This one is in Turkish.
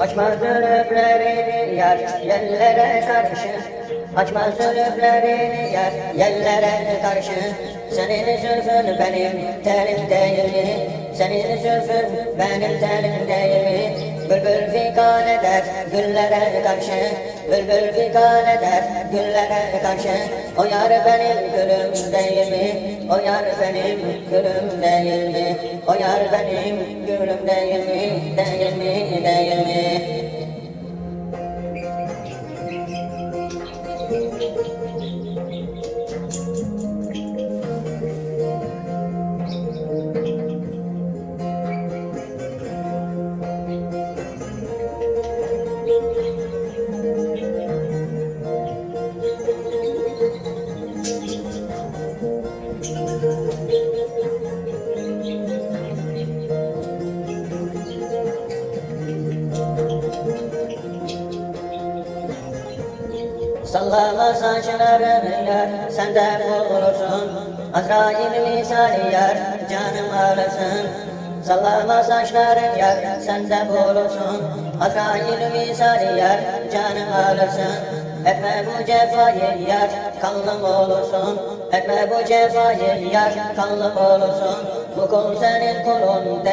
Açma zülüflerini yar yerlere karşı Açma zülüflerini yar yerlere karşı Senin sözün benim terim değil mi? Senin sözün benim terim değil mi? Bülbül figan eder güllere karşı Bülbül figan eder güllere karşı O yar benim gülüm değil mi? O yar benim gülüm değil mi? O yar benim gülüm değil mi? Değil mi? Değil? Sallama saçlarını yar, sen de bulursun. Azrail misali yar, canım alırsın. Sallama saçların yar, sen de bulursun. Azrail misali yar, canım alırsın. Etme bu cefayı yar, kanlım olursun. Etme bu cefayı yar, kanlım olursun. Bu kul senin kulun.